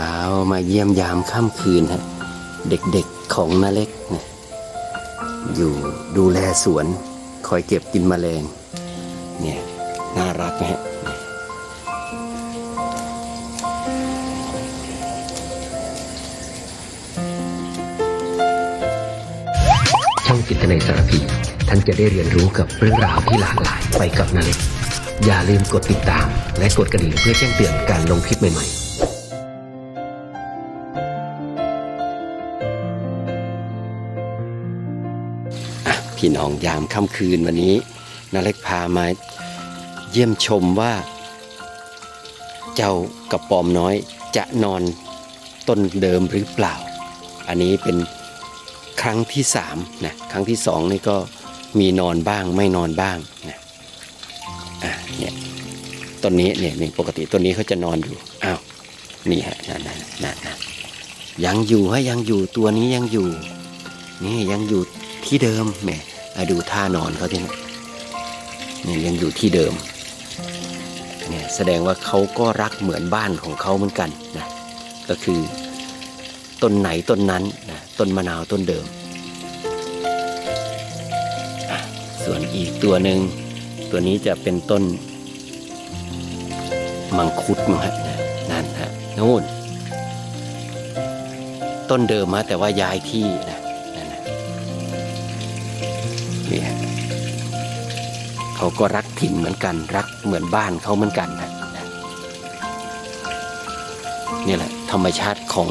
เอามาเยี่ยมยามค่ำคืนฮะเด็กๆของนาเล็กนะอยู่ดูแลสวน คอยเก็บกินมแมลงเนี่ยน่ารักนะฮะช่องจิตในสารพีท่านจะได้เรียนรู้กับเรื่องราวที่หลากหลายไปกับนาเล็ก อย่าลืมกดติดตาม และกดกระดิ่งเพื่อแจ้งเตือนการลงคลิปใหม่ๆ พี่น้องยามค่ำคืนวันนี้นาเล็กพามาเยี่ยมชมว่า เจ้ากระปอมน้อยจะนอนต้นเดิมหรือเปล่า อันนี้เป็นครั้งที่สามนะครั้งที่สองนี่ก็มีนอนบ้างไม่นอนบ้างนะอะเนี่ยต้นนี้เนี่ยปกติต้นนี้เขาจะนอนอยู่อ้าวนี่ฮะนั่นนั่นนั่นนั่นยังอยู่ฮะยังอยู่ตัวนี้ยังอยู่ นี่ยังอยู่ที่เดิมแหมอะ ดูท่านอนเขาที่นะนี่ยังอยู่ที่เดิมเนี่ยแสดงว่าเขาก็รักเหมือนบ้านของเขาเหมือนกันนะก็คือต้นไหนต้นนั้นนะต้นมะนาวต้นเดิม ส่วนอีกตัวหนึ่งตัวนี้จะเป็นต้นมังคุดมั้งฮะนะนั่นฮะนู่นต้นเดิมฮะแต่ว่าย้ายที่นะ เขาก็รักถิ่นเหมือนกัน รักเหมือนบ้านเขาเหมือนกันนะนี่แหละธรรมชาติของ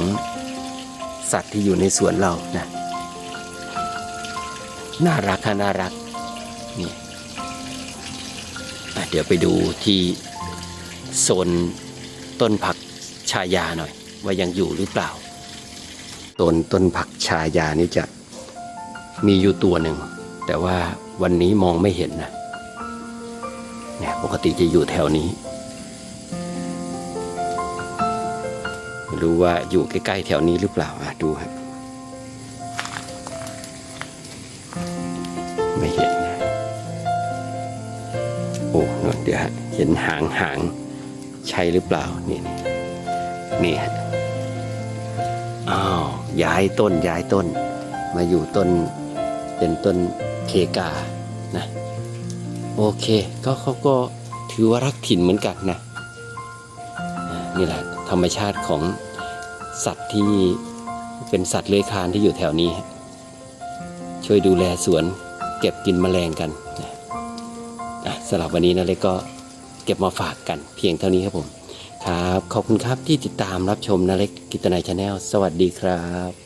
สัตว์ที่อยู่ในสวนเรานะน่ารักน่ารักนี่เดี๋ยวไปดูที่โซนต้นผักชายาหน่อย ว่ายังอยู่หรือเปล่าต้นต้นผักชายานี่จะมีอยู่ตัวหนึ่ง แต่ว่าวันนี้มองไม่เห็นนะ เนี่ยปกติจะอยู่แถวนี้ ไม่รู้ว่าอยู่ใกล้ๆแถวนี้หรือเปล่าอะดูฮะไม่เห็นนะโอ้นนเดี๋ยวฮะเห็นหางหางใช่หรือเปล่านี่นี่นี่ฮะอ้าวย้ายต้นย้ายต้น มาอยู่ต้นเป็นต้นเคกานะ โอเค ก็เขาก็ถือว่ารักถิ่นเหมือนกันนะนี่แหละธรรมชาติของสัตว์ที่เป็นสัตว์เลื้อยคลานที่อยู่แถวนี้ ช่วยดูแลสวนเก็บกินแมลงกันนะสำหรับวันนี้นะเล็กก็เก็บมาฝากกันเพียงเท่านี้ครับผม ครับ ขอบคุณครับที่ติดตามรับชมนาเล็กกิตนายชาแนลสวัสดีครับ